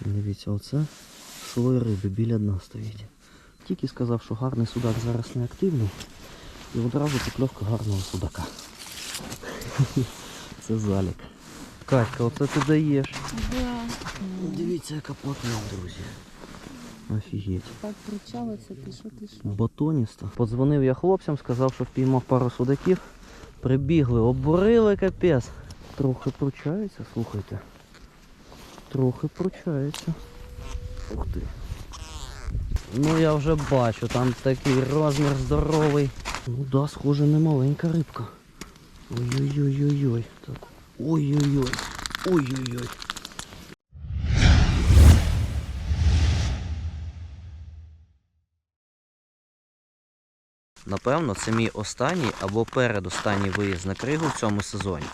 Дивіться, оце слой риби біля дна стоїть. Тільки сказав, що гарний судак зараз не активний. І одразу покльовка гарного судака. Це залік. Катька, оце ти даєш. Да. Дивіться, яка плотня, друзі. Офігеть. Так що, ти що? Батоніста. Подзвонив я хлопцям, сказав, що впіймав пару судаків. Прибігли, обурили капець. Трохи пручається, слухайте. Трохи пручається. Ух ти. Ну я вже бачу, там такий розмір здоровий. Ну да, схоже, не маленька рибка. Ой-ой-ой-ой-ой. Так. Ой-ой-ой. Ой-ой-ой. Напевно, це мій останній або передостанній виїзд на кригу в цьому сезоні.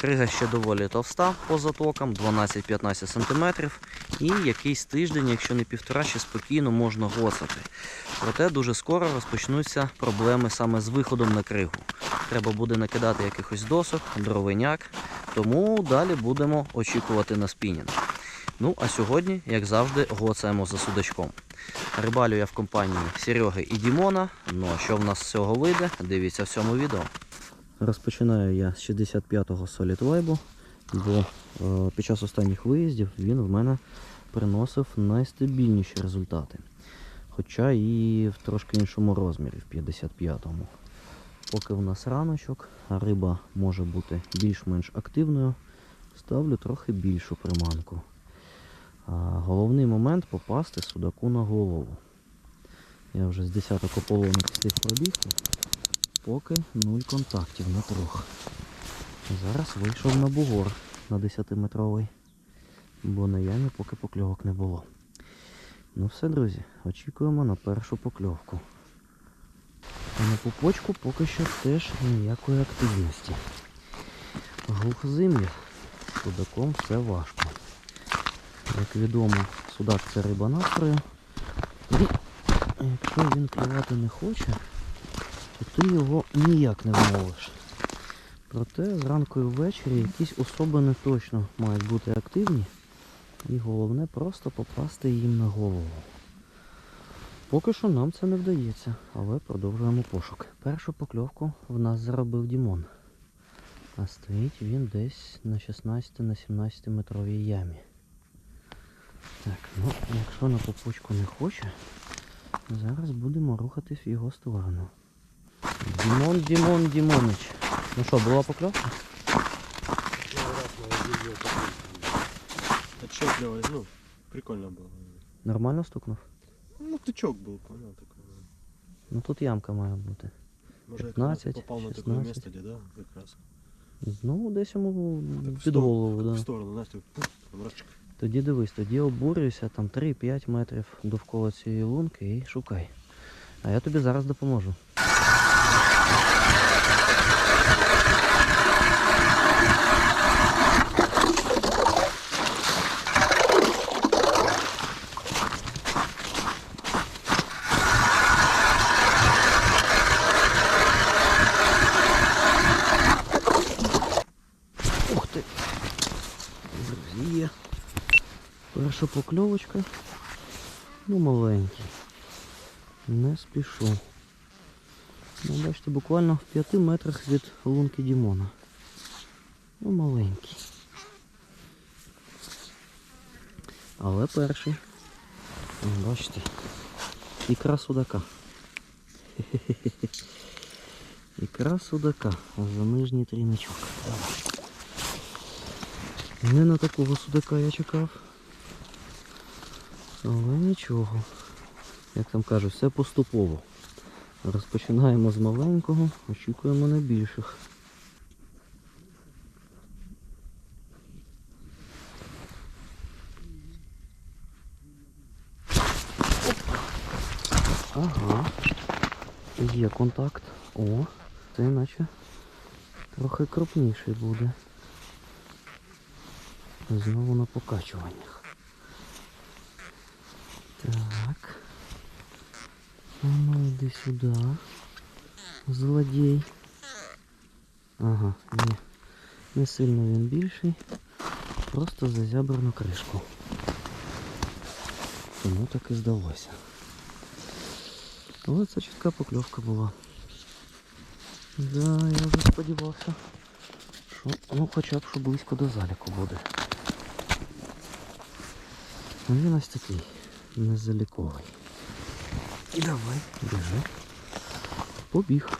Крига ще доволі товста по затокам, 12-15 см, і якийсь тиждень, якщо не півтора, ще спокійно можна гоцати. Проте дуже скоро розпочнуться проблеми саме з виходом на кригу. Треба буде накидати якихось досок, дровиняк, тому далі будемо очікувати на спінінг. Ну а сьогодні, як завжди, гоцаємо за судачком. Рибалю я в компанії Сереги і Дімона. Ну а що в нас з цього вийде, дивіться в цьому відео. Розпочинаю я з 65-го Solid Vibe, бо е, під час останніх виїздів він в мене приносив найстабільніші результати. Хоча і в трошки іншому розмірі, в 55-му. Поки в нас раночок, а риба може бути більш-менш активною, ставлю трохи більшу приманку. А, головний момент попасти судаку на голову. Я вже з десяток ополонок встиг пробігти, поки нуль контактів на трьох. Зараз вийшов на бугор на 10-метровий, бо на ямі поки покльовок не було. Ну все, друзі, очікуємо на першу покльовку. А на пупочку поки що теж ніякої активності. Глухозим'я з судаком все важко. Як відомо, судак це риба настрою. І якщо він клювати не хоче, то ти його ніяк не вмовиш. Проте зранку і ввечері якісь особини точно мають бути активні. І головне просто попасти їм на голову. Поки що нам це не вдається, але продовжуємо пошук. Першу покльовку в нас заробив Дімон. А стоїть він десь на 16 на 17 метровій ямі. Так, ну якщо на попучку не хоче, зараз будемо рухатись в його сторону. Дімон, Дімон, Дімонич. Ну що, була покльовка? Первый раз на видео такой. Отчетливо, ну, прикольно было. Нормально стукнув? Ну, тычок был, понял, такой. Ну тут ямка має бути. Может, я 15, как раз попал на такое 16. место, где, да, как раз. Ну, десь йому Так в під стор- голову, так да. В сторону, знаешь, так, пух, там рачек. Тоді дивись, тоді обурюйся там 3-5 метрів довкола цієї лунки і шукай. А я тобі зараз допоможу. Перша покльовочка. Ну, маленький. Не спішу. Ну, бачите, буквально в 5 метрах від лунки Дімона. Ну, маленький. Але перший. Бачите. Ікра судака. Ікра судака за нижній тріничок. Не на такого судака я чекав. Але нічого. Як там кажуть, все поступово. Розпочинаємо з маленького, очікуємо на більших. Ага. Є контакт. О, це наче трохи крупніший буде. Знову на покачуваннях. Так. А ну йди сюди. Злодій. Ага, ні. Не сильно він більший. Просто зазябрану кришку. Чому так і здалося? Але це чітка покльовка була. Да, я вже сподівався, що ну хоча б що близько до заліку буде. Ну, Він ось такий, незаліковий. І давай, біжи. Побіг.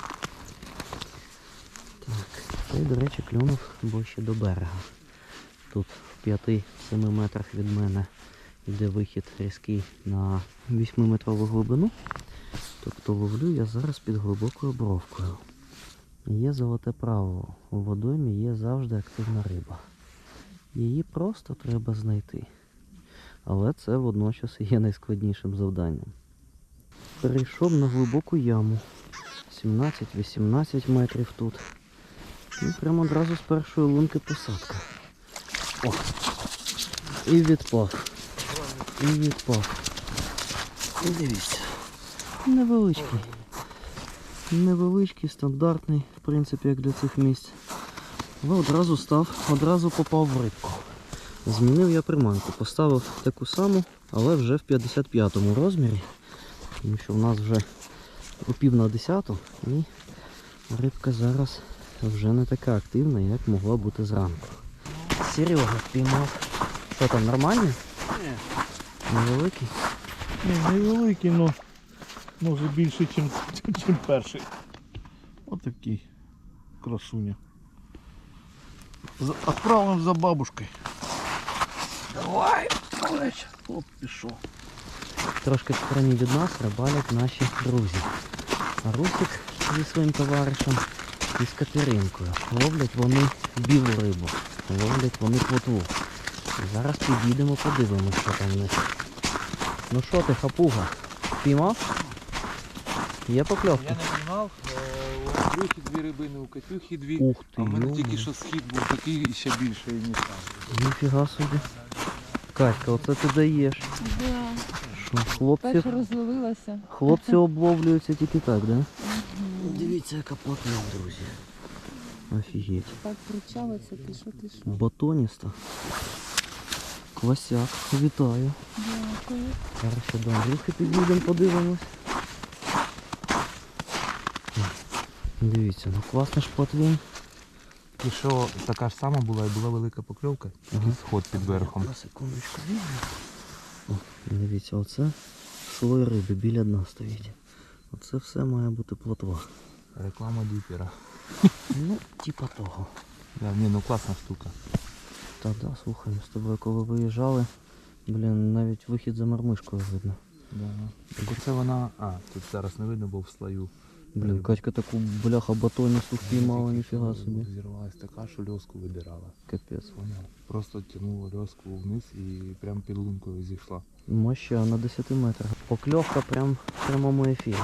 Так, цей, до речі, клюнув ближче до берега. Тут в 5-7 метрах від мене йде вихід різкий на 8-метрову глибину. Тобто ловлю я зараз під глибокою бровкою. Є золоте правило. У водоймі є завжди активна риба. Її просто треба знайти. Але це водночас є найскладнішим завданням. Перейшов на глибоку яму. 17-18 метрів тут. І прямо одразу з першої лунки посадка. О! І відпав. І відпав. І дивіться. Невеличкий. Невеличкий, стандартний, в принципі, як для цих місць. Але одразу став, одразу попав в рибку. Змінив я приманку, поставив таку саму, але вже в 55-му розмірі. Тому що в нас вже у пів на 10 і рибка зараз вже не така активна, як могла бути зранку. Серега впіймав. Що там, нормальний? Ні. Невеликий? Ні, невеликий, але може більше, ніж перший. Отакий красуня. Отправимо за бабушкою. Давай, малеч. Оп, пішов. Трошки в стороні від нас рибалять наші друзі. А Русик зі своїм товаришем і з Катеринкою. Ловлять вони білу рибу, ловлять вони плотву. Зараз підійдемо, подивимося, що там в них. Ну що ти, хапуга? Піймав? Є покльовка? Я не піймав, у Андрюхи дві рибини, у Катюхи дві. Ух ти, А в мене тільки що схід був такий і ще більший, ніж там. Ніфіга собі. Катька, оце ти даєш. Да. Що, хлопці, Перше розловилася. хлопці обловлюються тільки так, да? Дивіться, яка плотна, друзі. Офігеть. Так причалиться, ти що, ти що. Батоніста. Квасяк, вітаю. Дякую. Зараз ще до Андрюхи підійдемо, подивимось. Дивіться, ну класний ж плотвін. І що така ж сама була, і була велика покльовка, Ага. сход під верхом. Секундочку візьму. О, дивіться, оце слой риби біля дна стоїть. Оце все має бути плотва. Реклама діпера. Ну, типа того. Да, ні, ну класна штука. Та да, слухай, ми з тобою коли виїжджали, блін, навіть вихід за мармишкою видно. Да. Так оце вона. А, тут зараз не видно, бо в слою. Блін, Катька таку бляха батоністу впіймала, ніфіга собі. Зірвалась така, що льоску видирала. Капець. Поняв? Просто тягнула льоску вниз і прям під лункою зійшла. Моща на 10 метрах. Покльовка прям в прямому ефірі.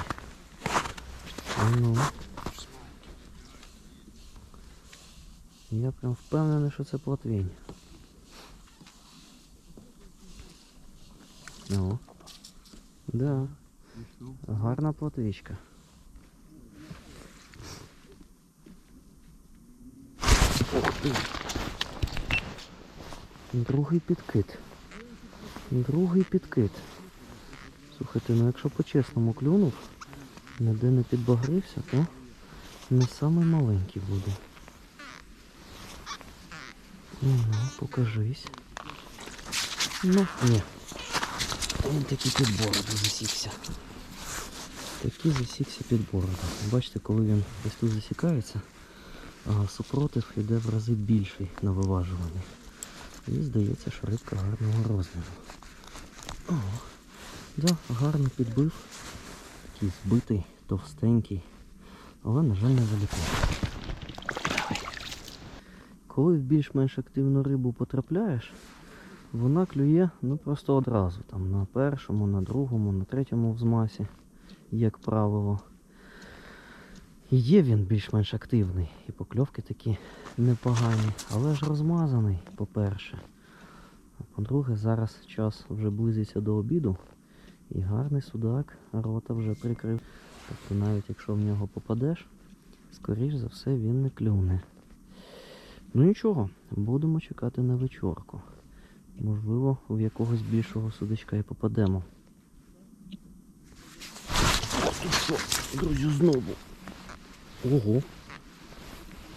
Ну. Я прям впевнений, що це плотвінь. О. Да. Гарна плотвічка. Ох ти. Другий підкид. Другий підкид. Слухайте, ну якщо по-чесному клюнув, ніде не підбагрився, то не самий маленький буде. Ну, покажись. Ну, ні. Він такий під бороду засікся. Такий засікся під бороду. Бачите, коли він ось тут засікається, а супротив йде в рази більший на виважуванні. І здається, що рибка гарного розміру. О, да, гарно підбив. Такий збитий, товстенький, але, на жаль, не залікав. Коли в більш-менш активну рибу потрапляєш, вона клює ну просто одразу. Там на першому, на другому, на третьому взмасі, як правило. Є він більш-менш активний, і покльовки такі непогані, але ж розмазаний, по-перше. А по-друге, зараз час вже близиться до обіду, і гарний судак рота вже прикрив. Тобто навіть якщо в нього попадеш, скоріш за все він не клюне. Ну нічого, будемо чекати на вечорку. Можливо, в якогось більшого судачка і попадемо. Друзі, знову. Ого.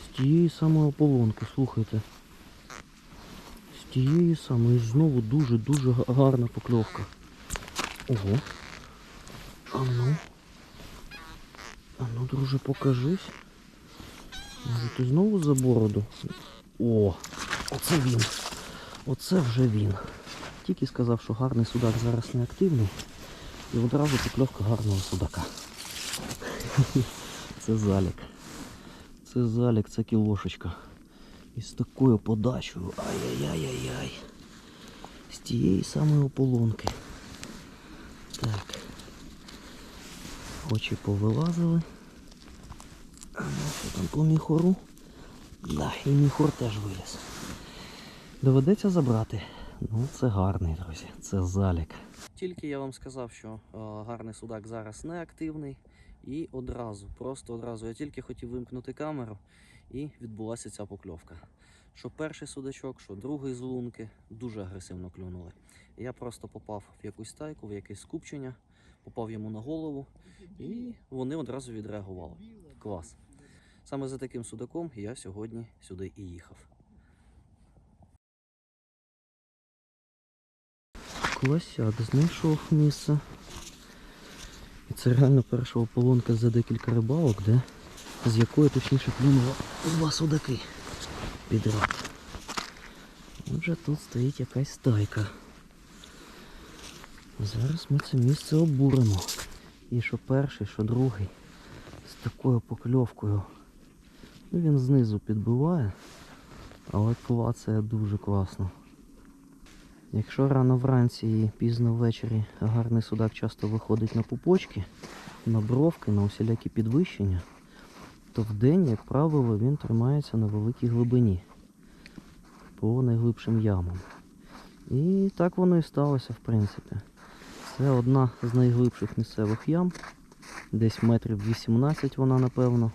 З тієї самої ополонки, слухайте. З тієї самої знову дуже-дуже гарна покльовка. Ого. А ну. А ну, друже, покажись. Може ти знову за бороду? О, оце він. Оце вже він. Тільки сказав, що гарний судак зараз не активний. І одразу покльовка гарного судака. Це залік. Це залік, це кілошечка. І з такою подачею. Ай-яй-яй-яй-яй. З тієї самої ополонки. Так. Очі повилазили. Ну що там по міхору? Да, і міхор теж виліз. Доведеться забрати. Ну, це гарний, друзі. Це залік. Тільки я вам сказав, що е, гарний судак зараз не активний. І одразу, просто одразу. Я тільки хотів вимкнути камеру і відбулася ця покльовка. Що перший судачок, що другий з лунки дуже агресивно клюнули. Я просто попав в якусь тайку, в якесь скупчення, попав йому на голову, і вони одразу відреагували. Клас. Саме за таким судаком я сьогодні сюди і їхав. Класяк знайшов місце. І це реально перша ополонка за декілька рибалок, де з якої точніше клюнуло два судаки підряд. Отже, тут стоїть якась стайка. Зараз ми це місце обуримо. І що перший, що другий з такою покльовкою. Ну, він знизу підбиває, але клацає дуже класно. Якщо рано вранці і пізно ввечері гарний судак часто виходить на пупочки, на бровки, на усілякі підвищення, то вдень, як правило, він тримається на великій глибині по найглибшим ямам. І так воно і сталося, в принципі. Це одна з найглибших місцевих ям, десь метрів 18 вона, напевно.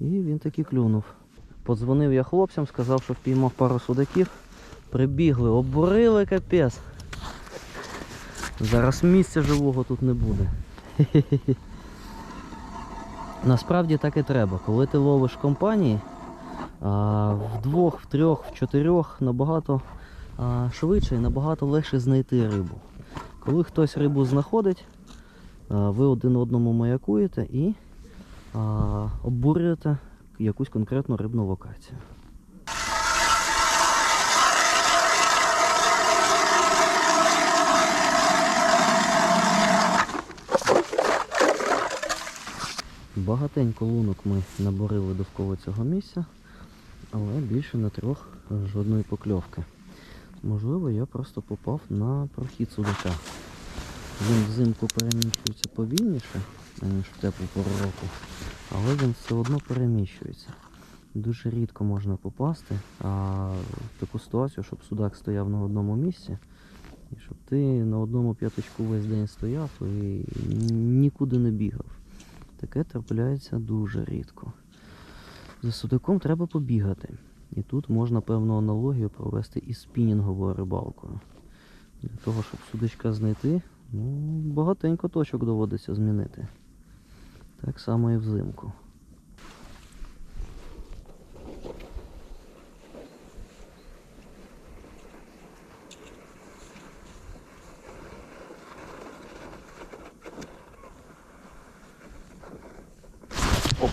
І він таки клюнув. Подзвонив я хлопцям, сказав, що впіймав пару судаків. Прибігли, обурили капець. Зараз місця живого тут не буде. Насправді так і треба. Коли ти ловиш компанії, а, в двох, в трьох, в чотирьох набагато а, швидше і набагато легше знайти рибу. Коли хтось рибу знаходить, а, ви один одному маякуєте і а, обурюєте якусь конкретну рибну локацію. Багатенько лунок ми наборили довкола цього місця, але більше на трьох жодної покльовки. Можливо, я просто попав на прохід судака. Він взимку переміщується повільніше, ніж в теплу пору року, але він все одно переміщується. Дуже рідко можна попасти а, в таку ситуацію, щоб судак стояв на одному місці, і щоб ти на одному п'яточку весь день стояв і нікуди не бігав. Таке трапляється дуже рідко. За судаком треба побігати. І тут можна певну аналогію провести із спінінговою рибалкою. Для того, щоб судочка знайти, ну, багатенько точок доводиться змінити. Так само і взимку.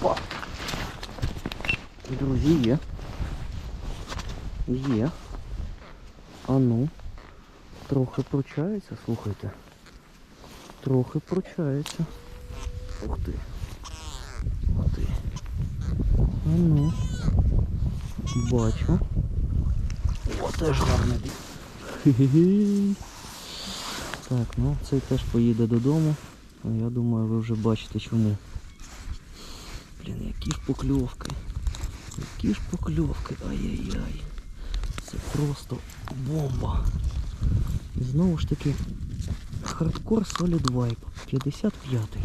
Опа! Друзі, є. Є. А ну. Трохи пручається, слухайте. Трохи пручається. Ух ти. Ух ти. А ну. Бачу. О, теж гарний. Хе-хе-хе. Так, ну цей теж поїде додому. Я думаю, ви вже бачите чому. Які ж покльовки. Які ж покльовки. Ай-яй-яй. Це просто бомба. І знову ж таки хардкор Solid Vibe 55-й.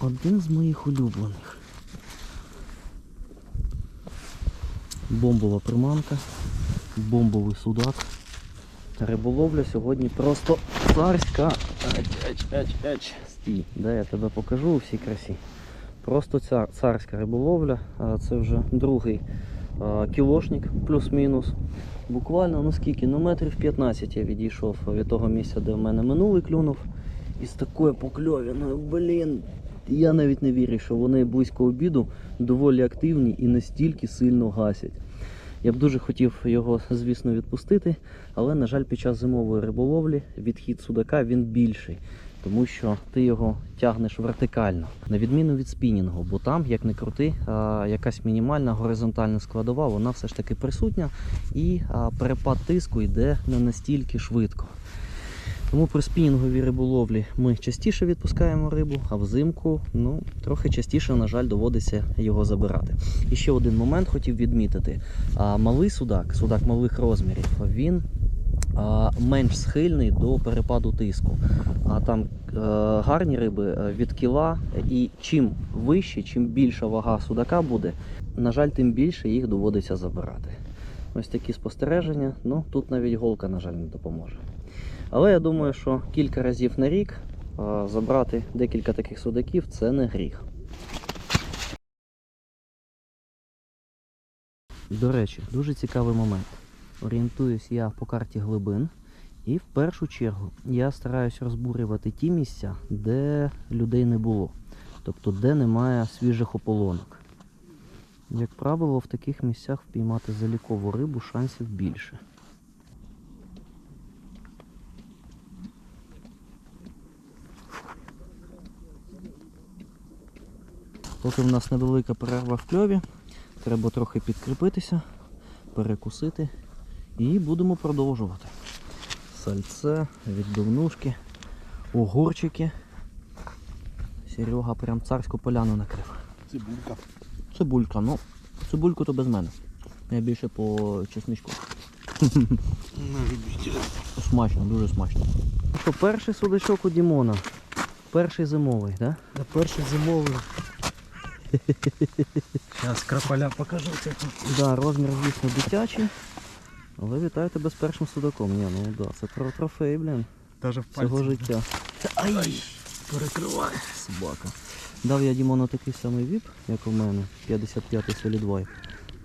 Один з моїх улюблених. Бомбова приманка. бомбовий судак. Риболовля сьогодні просто царська. Ач, ач, ач, ач. Стій, де я тебе покажу у всій красі. Просто ця царська риболовля. Це вже другий кілошник, плюс-мінус. Буквально ну скільки? Ну метрів 15 я відійшов від того місця, де в мене минулий клюнув. І з такою покльовіною, блін. Я навіть не вірю, що вони близько обіду доволі активні і настільки сильно гасять. Я б дуже хотів його, звісно, відпустити, але, на жаль, під час зимової риболовлі відхід судака він більший, тому що ти його тягнеш вертикально, на відміну від спінінгу, бо там, як не крути, якась мінімальна горизонтальна складова, вона все ж таки присутня, і перепад тиску йде не настільки швидко. Тому при спінінговій риболовлі ми частіше відпускаємо рибу, а взимку ну, трохи частіше, на жаль, доводиться його забирати. І ще один момент хотів відмітити. Малий судак, судак малих розмірів, він менш схильний до перепаду тиску. А там е, гарні риби е, від кіла, і чим вище, чим більша вага судака буде, на жаль, тим більше їх доводиться забирати. Ось такі спостереження. Ну тут навіть голка, на жаль, не допоможе. Але я думаю, що кілька разів на рік забрати декілька таких судаків це не гріх. До речі, дуже цікавий момент. Орієнтуюсь я по карті глибин, і в першу чергу я стараюсь розбурювати ті місця, де людей не було, тобто де немає свіжих ополонок. Як правило, в таких місцях впіймати залікову рибу шансів більше. Поки в нас невелика перерва в кльові, треба трохи підкріпитися, перекусити і будемо продовжувати. Сальце, відбивнушки, огурчики. Серега прям царську поляну накрив. Цибулька. Цибулька, ну, цибульку то без мене. Я більше по чесничку. Смачно, дуже смачно. Що, перший судачок у Дімона. Перший зимовий, так? Да? Перший зимовий. Зараз крапаля покажу тут. Да, розмір, звісно, дитячий. Але вітаю тебе з першим судаком. Ні, ну да, це тро- трофей, блін, Даже в цього життя. Це ай! перекриває. Собака. Дав я Дімону такий самий віп, як у мене, 55-й Solid Vibe.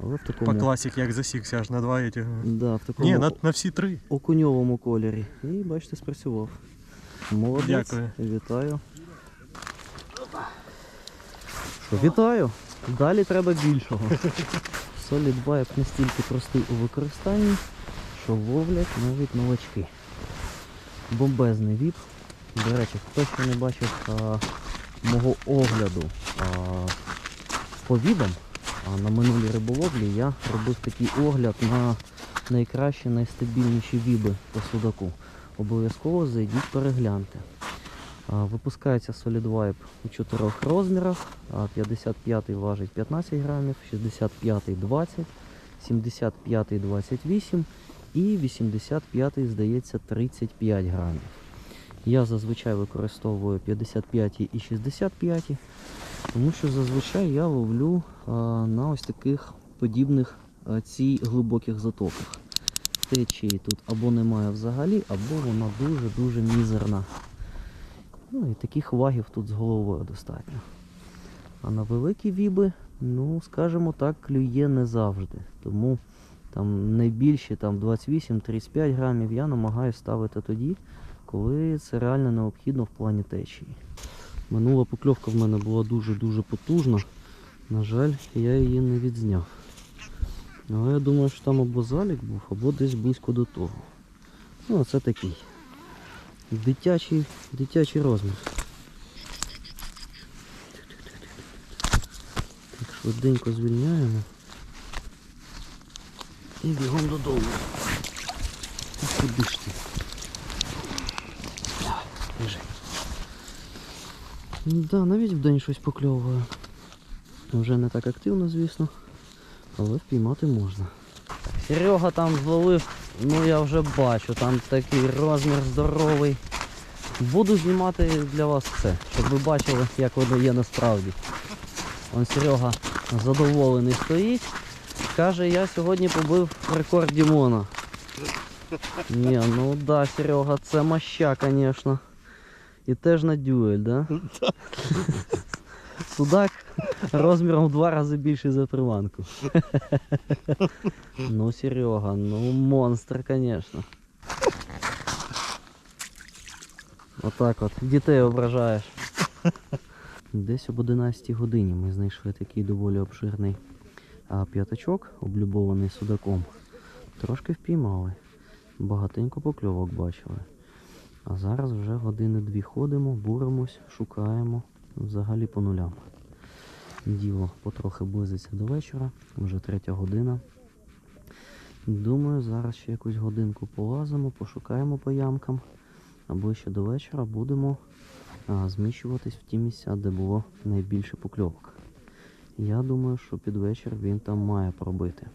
Але в такому, По класіки як засікся аж на два этих. да, в такому Ні, на, на всі три. окуньовому кольорі. І бачите, спрацював. Молодець. Дякую. Вітаю. Що, вітаю. Далі треба більшого. Solid Vibe настільки простий у використанні, що ловлять навіть новачки. Бомбезний віп. До речі, хто ще не бачив а, мого огляду а, по вібам, а на минулій риболовлі я робив такий огляд на найкращі, найстабільніші віби по судаку. Обов'язково зайдіть перегляньте. Випускається Solid Vibe у чотирьох розмірах. А, 55 важить 15 грамів, 65 20, 75 28 і 85 здається 35 грамів. Я зазвичай використовую 55 і 65, тому що зазвичай я ловлю на ось таких подібних цій глибоких затоках. Течії тут або немає взагалі, або вона дуже-дуже мізерна. Ну і таких вагів тут з головою достатньо. А на великі віби, ну, скажімо так, клює не завжди. Тому там найбільші 28-35 грамів я намагаюся ставити тоді, коли це реально необхідно в плані течії. Минула покльовка в мене була дуже-дуже потужна. На жаль, я її не відзняв. Але я думаю, що там або залік був, або десь близько до того. Ну, це такий. Дитячий, дитячий розмір. Так, швиденько звільняємо. І бігом додому. Куди ж ти? Давай, Лежи. Да, навіть вдень щось покльовує. Вже не так активно, звісно, але впіймати можна. Серега там зловив, ну я вже бачу, там такий розмір здоровий. Буду знімати для вас це, щоб ви бачили, як воно є насправді. Он Серега задоволений стоїть. Каже, я сьогодні побив рекорд Дімона. Ні, ну да, Серега, це моща, звісно. І теж на дюель, да? Судак розміром в два рази більший за приманку. ну, Серега, ну монстр, звісно. Отак от. Дітей ображаєш. Десь об 11 годині ми знайшли такий доволі обширний а, п'ятачок, облюбований судаком. Трошки впіймали. Багатенько покльовок бачили. А зараз вже години-дві ходимо, буримось, шукаємо. Взагалі по нулям. Діло потрохи близиться до вечора, вже третя година. Думаю, зараз ще якусь годинку полазимо, пошукаємо по ямкам. А ближче до вечора будемо а, зміщуватись в ті місця, де було найбільше покльовок. Я думаю, що під вечір він там має пробити.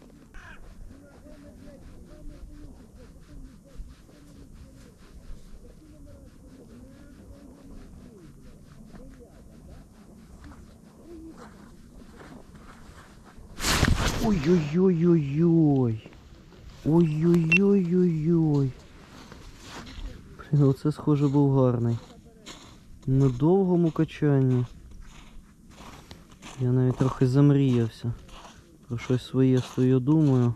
Ой-ой-ой-ой-ой. Ой-ой-ой-ой-ой. Блін, оце схоже був гарний. На довгому качанні. Я навіть трохи замріявся. Про щось своє стою думаю.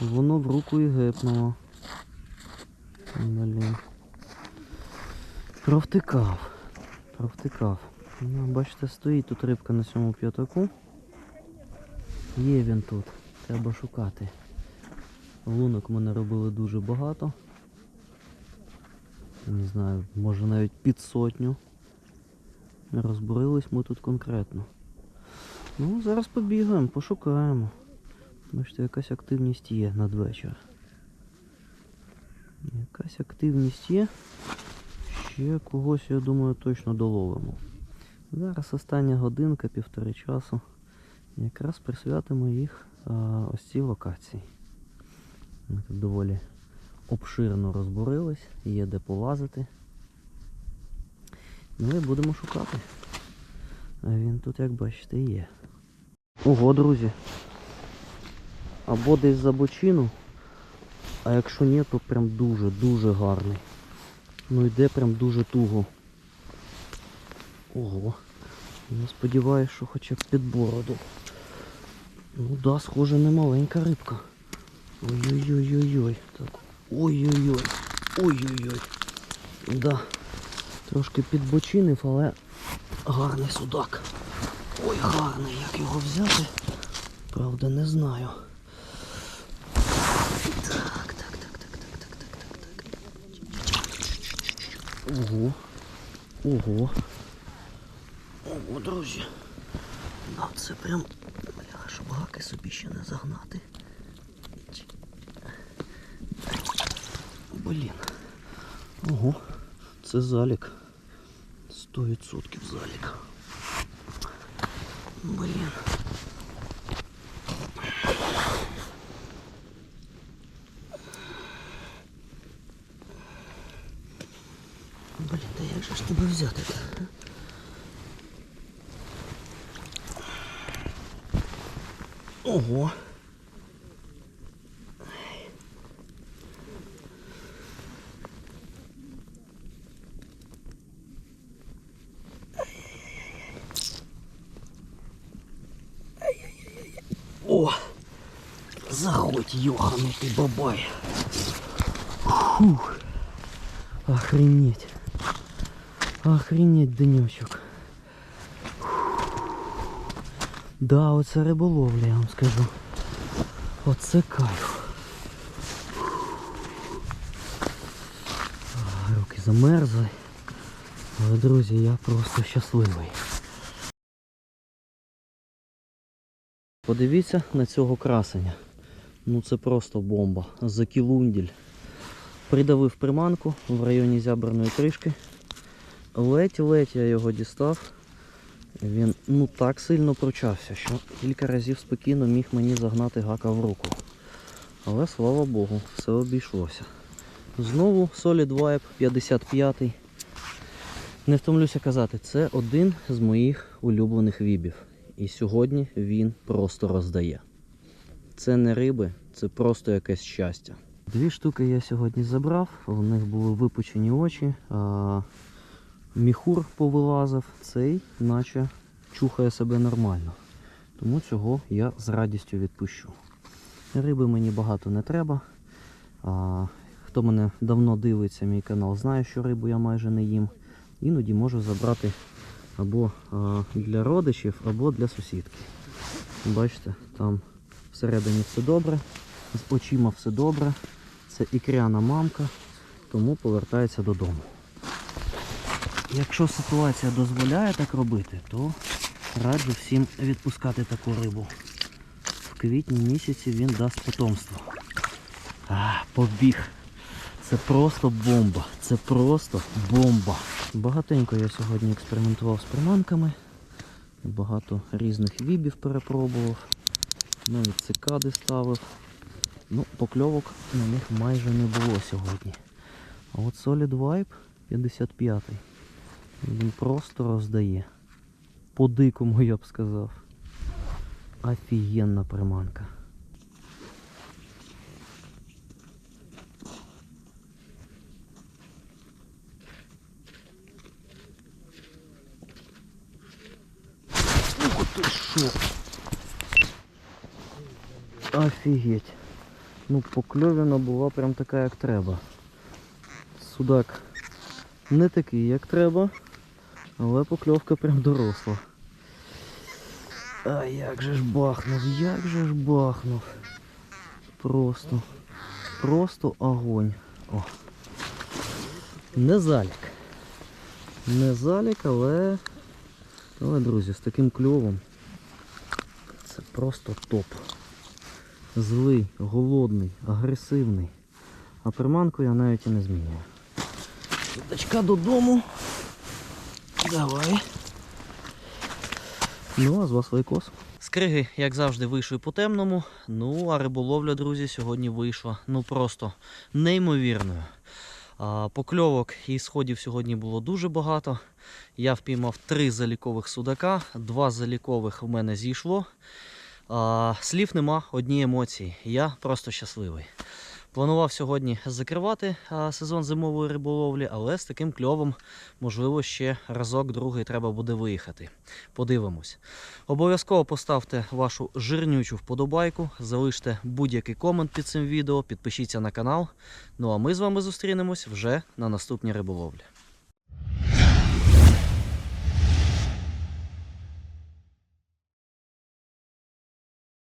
Воно в руку і гепнуло. Блін. Провтикав. Провтикав. Ну, бачите, стоїть тут рибка на цьому п'ятаку. Є він тут. Треба шукати. Лунок ми наробили дуже багато. Не знаю, може навіть під сотню. Розбурились ми тут конкретно. Ну, зараз побігаємо, пошукаємо. Бачите, якась активність є надвечір. Якась активність є. Ще когось, я думаю, точно доловимо. Зараз остання годинка, півтори часу. Якраз присвятимо їх а, ось цій локації. Ми тут доволі обширно розбурились, є де полазити. Ну і будемо шукати. А він тут, як бачите, є. Ого, друзі. Або десь за бочину, а якщо ні, то прям дуже-дуже гарний. Ну йде прям дуже туго. Ого. Я сподіваюся, що хоча б під бороду. Ну да, схоже, не маленька рибка. Ой-ой-ой-ой-ой. Ой-ой-ой. Ой-ой-ой. Да. Трошки підбочинив, але гарний судак. Ой, гарний, як його взяти. Правда, не знаю. Так, так, так, так, так, так, так, так, так. Ого. Ого. Ого, друзі. Да, це прям. Щоб собі ще не загнати. Блін. Ого, це залік. 100% залік. Блін. Блін, та як же ж тебе взяти? Ого. О! Заходь, ёханый ты бабай. Фух. Охренеть. Охренеть, денечок. Да, оце риболовля, я вам скажу. Оце кайф. Руки замерзли. Але, друзі, я просто щасливий. Подивіться на цього красення. Ну це просто бомба. Закілунділь. Придавив приманку в районі зябраної кришки. Ледь-ледь я його дістав. Він ну так сильно прочався, що кілька разів спокійно міг мені загнати гака в руку. Але слава Богу, все обійшлося. Знову Solid Vibe 55. Не втомлюся казати, це один з моїх улюблених вібів. І сьогодні він просто роздає. Це не риби, це просто якесь щастя. Дві штуки я сьогодні забрав, у них були випучені очі. Міхур повилазив, цей наче чухає себе нормально. Тому цього я з радістю відпущу. Риби мені багато не треба. А, хто мене давно дивиться, мій канал, знає, що рибу я майже не їм. Іноді можу забрати або а, для родичів, або для сусідки. Бачите, там всередині все добре, з очима все добре. Це ікряна мамка, тому повертається додому. Якщо ситуація дозволяє так робити, то раджу всім відпускати таку рибу. В квітні місяці він дасть потомство. А, побіг. Це просто бомба. Це просто бомба. Багатенько я сьогодні експериментував з приманками. Багато різних вібів перепробував. Навіть цикади ставив. Ну, покльовок на них майже не було сьогодні. А от Solid Vibe 55 він просто роздає. По-дикому я б сказав. Офігенна приманка. Ух ти що! Офігеть. Ну, покльовина була прям така, як треба. Судак не такий, як треба, але покльовка прям доросла. А як же ж бахнув, як же ж бахнув. Просто, просто огонь. О. Не залік. Не залік, але, але, друзі, з таким кльовом це просто топ. Злий, голодний, агресивний. А приманку я навіть і не змінюю. Дочка додому. Давай. Ну, а з вас лайкос. Скриги, як завжди, вийшли по темному. Ну, а риболовля, друзі, сьогодні вийшла ну просто неймовірною. А, Покльовок і сходів сьогодні було дуже багато. Я впіймав три залікових судака, два залікових в мене зійшло. А, слів нема, одні емоції. Я просто щасливий. Планував сьогодні закривати сезон зимової риболовлі, але з таким кльовом, можливо, ще разок другий треба буде виїхати. Подивимось. Обов'язково поставте вашу жирнючу вподобайку, залиште будь-який комент під цим відео, підпишіться на канал. Ну а ми з вами зустрінемось вже на наступній риболовлі.